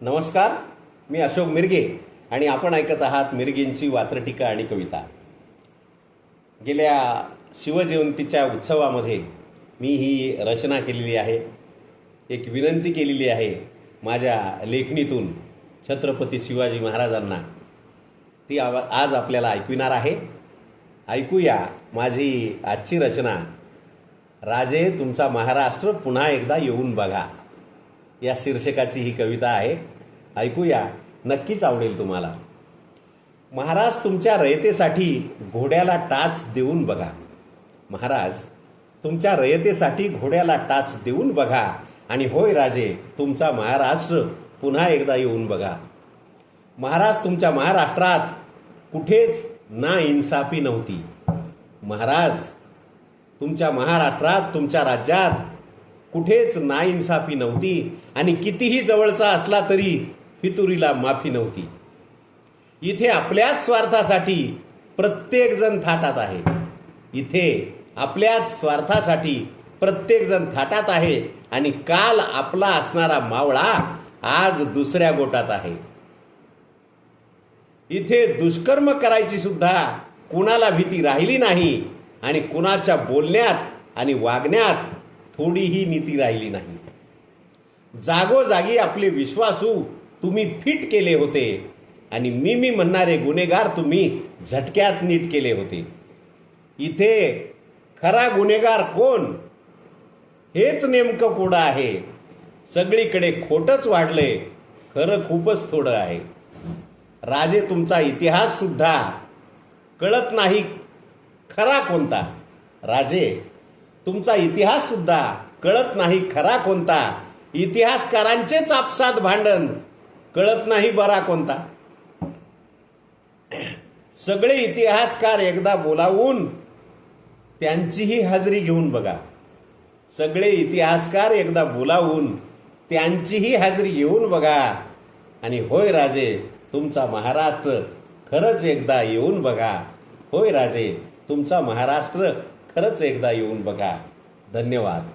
नमस्कार मी अशोक मिरगे आणि आपण ऐकत आहात मिरगेंची वात्रटीका आणि कविता. गेल्या शिवजयंतीच्या उत्सवामध्ये मी ही रचना केलेली आहे एक विनंती केलेली आहे माझ्या लेखणीतून छत्रपती शिवाजी महाराजांना. ती आवा आज आपल्याला ऐकविणार आहे. ऐकूया माझी आजची रचना. राजे तुमचा महाराष्ट्र पुन्हा एकदा येऊन बघा. या शीर्षकाची ही कविता आहे. ऐकूया. नक्कीच आवडेल तुम्हाला. महाराज तुमच्या रयतेसाठी घोड्याला टाच देऊन बघा. महाराज तुमच्या रयतेसाठी घोड्याला टाच देऊन बघा आणि होय राजे तुमचा महाराष्ट्र पुन्हा एकदा येऊन बघा. महाराज तुमच्या महाराष्ट्रात कुठेच ना इन्साफी नव्हती. महाराज तुमच्या महाराष्ट्रात तुमच्या राज्यात कुठेच नाइन्साफी नव्हती आणि कितीही जवळचा असला तरी फितुरीला माफी नव्हती. इथे आपल्याच स्वार्थासाठी प्रत्येकजण थाटात आहे. इथे आपल्याच स्वार्थासाठी प्रत्येकजण थाटात आहे आणि काल आपला असणारा मावळा आज दुसऱ्या गोटात आहे. इथे दुष्कर्म करायची सुद्धा कुणाला भीती राहिली नाही आणि कुणाच्या बोलण्यात आणि वागण्यात थोडीही नीती राहिली नाही. जागोजागी आपले विश्वासू तुम्ही फिट केले होते आणि मी मी म्हणणारे गुन्हेगार तुम्ही झटक्यात नीट केले होते. इथे खरा गुन्हेगार कोण? हेच नेमकं कोडं आहे? सगळीकडे खोटच वाढले खरं खूपच थोडं आहे. राजे तुमचा इतिहास सुद्धा कळत नाही खरा कोणता. राजे तुमचा इतिहास सुद्धा कळत नाही खरा कोणता. इतिहासकारांचेच आपसात भांडण कळत नाही बरा कोणता. सगळे इतिहासकार एकदा बोलावून त्यांचीही हाजरी घेऊन बघा. सगळे इतिहासकार एकदा बोलावून त्यांचीही हाजरी घेऊन बघा. आणि होय राजे तुमचा महाराष्ट्र खरंच एकदा येऊन बघा. होय राजे तुमचा महाराष्ट्र खरंच एकदा येऊन बघा. धन्यवाद.